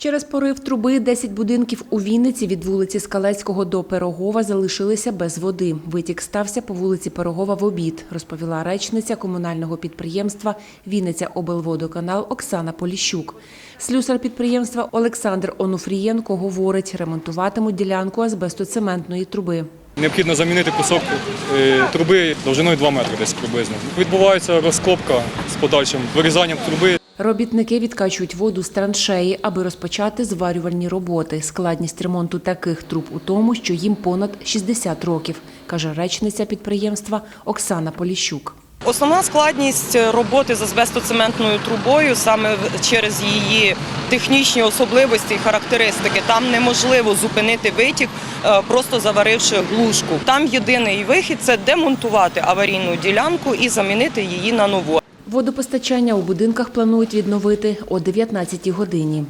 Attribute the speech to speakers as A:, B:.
A: Через порив труби 10 будинків у Вінниці від вулиці Скалецького до Пирогова залишилися без води. Витік стався по вулиці Пирогова в обід, розповіла речниця комунального підприємства Вінниця облводоканал Оксана Поліщук. Слюсар підприємства Олександр Онуфрієнко говорить, ремонтуватимуть ділянку азбестоцементної труби.
B: Необхідно замінити кусок е, труби довжиною 2 метри десь приблизно. Відбувається розкопка подальшим вирізанням труби.
A: Робітники відкачують воду з траншеї, аби розпочати зварювальні роботи. Складність ремонту таких труб у тому, що їм понад 60 років, каже речниця підприємства Оксана Поліщук.
C: Основна складність роботи з азбестоцементною трубою саме через її технічні особливості і характеристики. Там неможливо зупинити витік, е, просто заваривши глушку. Там єдиний вихід це демонтувати аварійну ділянку і замінити її на нову.
A: Водопостачання у будинках планують відновити о 19 годині.